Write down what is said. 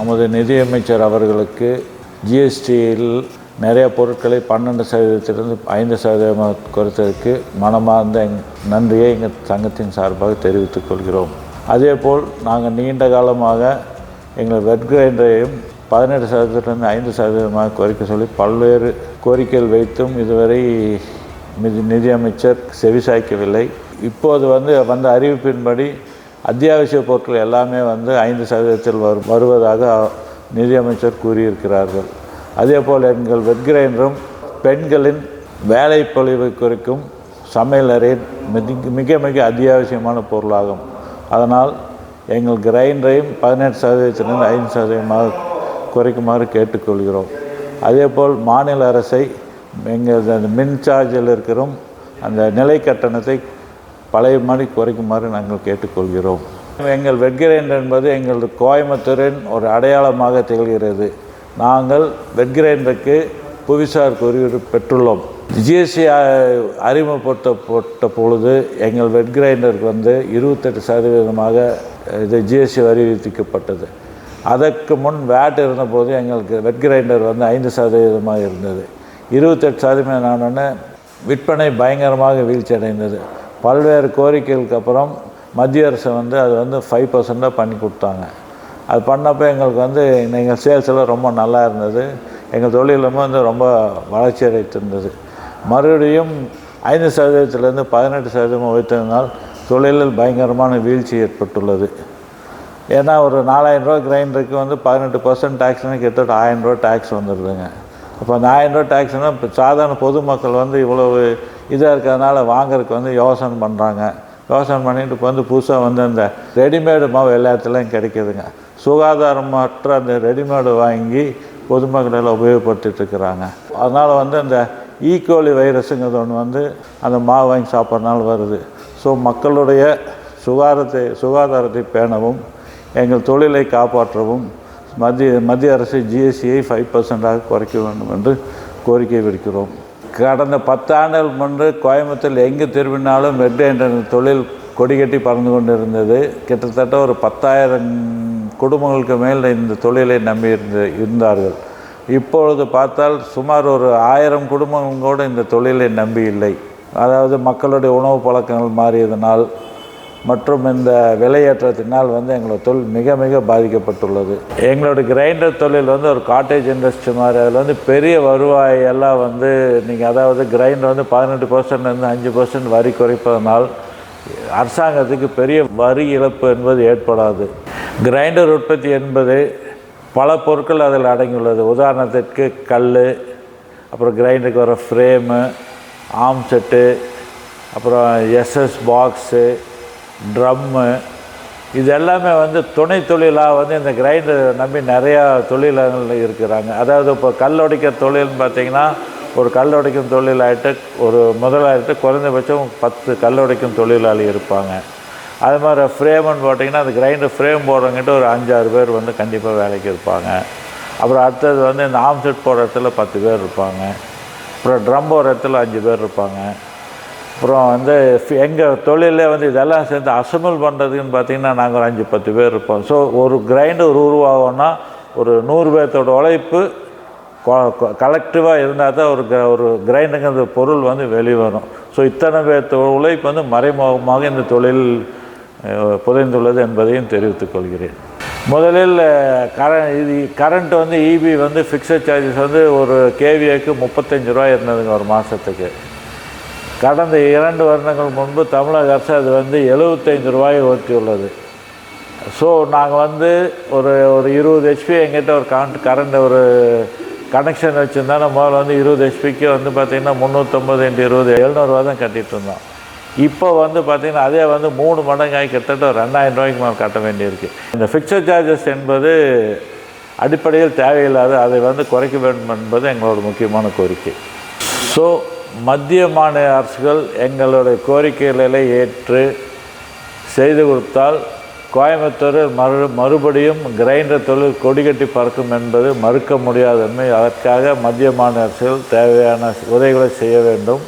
நமது நிதியமைச்சர் அவர்களுக்கு ஜிஎஸ்டியில் நிறைய பொருட்களை பன்னெண்டு சதவீதத்திலிருந்து ஐந்து சதவீதமாக குறைத்ததற்கு மனமார்ந்த எங்- நன்றியை எங்கள் சங்கத்தின் சார்பாக தெரிவித்துக் கொள்கிறோம். அதேபோல் நாங்கள் நீண்ட காலமாக எங்கள் வெட் கிரைண்டரையும் பதினெட்டு சதவீதத்திலிருந்து ஐந்து சதவீதமாக குறைக்க சொல்லி பல்வேறு கோரிக்கைகள் வைத்தும் இதுவரை நிதி நிதியமைச்சர் செவிசாய்க்கவில்லை. இப்போது வந்து வந்த அறிவிப்பின்படி அத்தியாவசிய பொருட்கள் எல்லாமே வந்து ஐந்து சதவீதத்தில் வரும் வருவதாக நிதியமைச்சர் கூறியிருக்கிறார்கள். அதேபோல் எங்கள் வெட்கிரைனரும் பெண்களின் வேலை பொழிவை குறைக்கும் சமையலறையின் மிக மிக மிக அத்தியாவசியமான பொருளாகும். அதனால் எங்கள் கிரைண்டரையும் பதினெட்டு சதவீதத்திலிருந்து ஐந்து சதவீதமாக குறைக்குமாறு கேட்டுக்கொள்கிறோம். அதேபோல் மாநில அரசை எங்கள் அந்த மின் சார்ஜில் இருக்கிறோம். அந்த நிலை கட்டணத்தை பழைய மாதிரி குறைக்குமாறு நாங்கள் கேட்டுக்கொள்கிறோம். எங்கள் வெட்கிரைண்டர் என்பது எங்களது கோயம்புத்தூரின் ஒரு அடையாளமாக திகழ்கிறது. நாங்கள் வெட்கிரைண்டருக்கு புவிசார் குறியீடு பெற்றுள்ளோம். ஜிஎஸ்டி அறிமுகப்படுத்தப்பட்ட பொழுது எங்கள் வெட் கிரைண்டருக்கு வந்து இருபத்தெட்டு சதவீதமாக இது ஜிஎஸ்டி வரி விதிக்கப்பட்டது அதற்கு முன் வேட் இருந்தபோது எங்களுக்கு வெட் கிரைண்டர் வந்து ஐந்து சதவீதமாக இருந்தது. இருபத்தெட்டு சதவீதம் ஆனோடனே விற்பனை பயங்கரமாக வீழ்ச்சி அடைந்தது பல்வேறு கோரிக்கைகளுக்கு அப்புறம் மத்திய அரசு வந்து அது வந்து ஃபைவ் பர்சண்ட்டாக பண்ணி கொடுத்தாங்க. அது பண்ணப்போ எங்களுக்கு வந்து எங்கள் சேல்ஸ் எல்லாம் ரொம்ப நல்லா இருந்தது. எங்கள் தொழிலும் வந்து ரொம்ப வளர்ச்சி அடைத்திருந்தது மறுபடியும் ஐந்து சதவீதத்திலேருந்து பதினெட்டு சதவீதம் உயர்த்ததினால் தொழிலில் பயங்கரமான வீழ்ச்சி ஏற்பட்டுள்ளது. ஏன்னா ஒரு நாலாயிரம் ரூபா கிரைண்டருக்கு வந்து பதினெட்டு பர்சன்ட் டேக்ஸ்னு கிட்டத்தட்ட ஆயிரம் ரூபா டேக்ஸ் வந்துடுதுங்க அப்போ அந்த ஆயிரம் ரூபா டேக்ஸ்னால் இப்போ சாதாரண பொதுமக்கள் வந்து இவ்வளவு இதாக இருக்கிறதுனால வாங்குறதுக்கு வந்து யோசனை பண்ணுறாங்க யோசனை பண்ணிட்டு இப்போ வந்து புதுசாக வந்து அந்த ரெடிமேடு மாவு எல்லா இடத்துலையும் கிடைக்குதுங்க. சுகாதாரமற்ற அந்த ரெடிமேடு வாங்கி பொதுமக்கள் எல்லாம் உபயோகப்படுத்திட்டு இருக்கிறாங்க. அதனால் வந்து அந்த e. ஈகோலி வைரஸுங்கிறது ஒன்று வந்து அந்த மாவு வாங்கி சாப்பிட்றதுனால வருது. ஸோ மக்களுடைய சுகாதாரத்தை சுகாதாரத்தை பேணவும் எங்கள் தொழிலை காப்பாற்றவும் மத்திய மத்திய அரசு ஜிஎஸ்டியை ஃபைவ் பர்சன்டாக குறைக்க வேண்டும் என்று கோரிக்கை விடுக்கிறோம். கடந்த பத்தாண்டுகள் முன்பு கோயம்புத்தூர் எங்கு திரும்பினாலும் வெட் என்ற தொழில் கொடிகட்டி பறந்து கொண்டு இருந்தது கிட்டத்தட்ட ஒரு பத்தாயிரம் குடும்பங்களுக்கு மேல் இந்த தொழிலை நம்பி இருந்த இருந்தார்கள். இப்பொழுது பார்த்தால் சுமார் ஒரு ஆயிரம் குடும்பங்கள் கூட இந்த தொழிலை நம்பி இல்லை. அதாவது மக்களுடைய உணவு பழக்கங்கள் மாறியதனால் மற்றும் இந்த விலையேற்றத்தினால் வந்து எங்களோட தொழில் மிக மிக பாதிக்கப்பட்டுள்ளது. எங்களோட கிரைண்டர் தொழில் வந்து ஒரு காட்டேஜ் இண்டஸ்ட்ரி மாதிரி. அதில் வந்து பெரிய வருவாய் எல்லாம் வந்து நீங்கள் அதாவது கிரைண்டர் வந்து பதினெட்டு பர்சன்ட்லேருந்து அஞ்சு பர்சன்ட் வரி குறைப்பதனால் அரசாங்கத்துக்கு பெரிய வரி இழப்பு என்பது ஏற்படாது. கிரைண்டர் உற்பத்தி என்பது பல பொருட்கள் அதில் அடங்கியுள்ளது. உதாரணத்திற்கு கல் அப்புறம் கிரைண்டருக்கு வர ஃப்ரேமு ஆம் செட்டு அப்புறம் எஸ்எஸ் பாக்ஸு ட்ரம்மு இது எல்லாமே வந்து துணை தொழிலாக வந்து இந்த கிரைண்டர் நம்பி நிறையா தொழிலாளர்கள் இருக்கிறாங்க. அதாவது இப்போ கல் உடைக்கிற தொழில்னு பார்த்தீங்கன்னா ஒரு கல் உடைக்கும் தொழிலாகிட்டு ஒரு முதலாளிட்டு குறைந்தபட்சம் பத்து கல் உடைக்கும் தொழிலாளி இருப்பாங்க. அது மாதிரி ஃப்ரேம்னு போட்டிங்கன்னா அந்த கிரைண்டர் ஃப்ரேம் போடுறவங்கிட்ட ஒரு அஞ்சாறு பேர் வந்து கண்டிப்பாக வேலைக்கு இருப்பாங்க. அப்புறம் அடுத்தது வந்து இந்த ஆம்செட் போடுற இடத்துல பத்து பேர் இருப்பாங்க. அப்புறம் ட்ரம் போடுற இடத்துல அஞ்சு பேர் இருப்பாங்க. அப்புறம் வந்து எங்கள் தொழிலே வந்து இதெல்லாம் சேர்ந்து அசம்பிள் பண்ணுறதுக்குன்னு பார்த்தீங்கன்னா நாங்கள் ஒரு அஞ்சு பத்து பேர் இருப்போம். ஸோ ஒரு கிரைண்டர் உருவாகும்னா ஒரு நூறு பேர்த்தோட உழைப்பு கலெக்டிவாக இருந்தால் தான் ஒரு ஒரு கிரைண்டுங்கிற பொருள் வந்து வெளிவரும். ஸோ இத்தனை பேர்த்தோட உழைப்பு வந்து மறைமுகமாக இந்த தொழில் புதைந்துள்ளது என்பதையும் தெரிவித்துக் கொள்கிறேன். முதலில் கர இது கரண்ட் வந்து இபி வந்து ஃபிக்ஸட் சார்ஜஸ் வந்து ஒரு கேவிஏக்கு முப்பத்தஞ்சு ரூபா இருந்ததுங்க ஒரு மாதத்துக்கு கடந்த இரண்டு வருடங்கள் முன்பு தமிழக அரசு அது வந்து எழுபத்தைந்து ரூபாயை உயர்த்தியுள்ளது ஸோ நாங்கள் வந்து ஒரு ஒரு இருபது ஹெச்பி எங்கிட்ட ஒரு கரண்ட் கரண்ட் ஒரு கனெக்ஷன் வச்சுருந்தா முதல்ல வந்து இருபது ஹெச்பிக்கு வந்து பார்த்திங்கன்னா முந்நூற்றம்பது இன்ட்டு இருபது எழுநூறுவா தான் கட்டிகிட்டு இருந்தோம். இப்போ வந்து பார்த்திங்கன்னா அதே வந்து மூணு மடங்காகி கிட்டத்தட்ட ஒரு ரெண்டாயிரம் ரூபாய்க்கு மேலே கட்ட வேண்டியிருக்கு. இந்த ஃபிக்ஸட் சார்ஜஸ் என்பது அடிப்படையில் தேவையில்லாத அதை வந்து குறைக்க வேண்டும் என்பது எங்களோட முக்கியமான கோரிக்கை. ஸோ மத்திய மாநில அரசுகள் எங்களுடைய கோரிக்கைகளை ஏற்று செய்து கொடுத்தால் கோயம்புத்தூர் மறு மறுபடியும் கிரைண்டர் தொழில் கொடிகட்டி பறக்கும் என்பது மறுக்க முடியாதன்மை அதற்காக மத்திய மாநில அரசுகள் தேவையான உதவிகளை செய்ய வேண்டும்.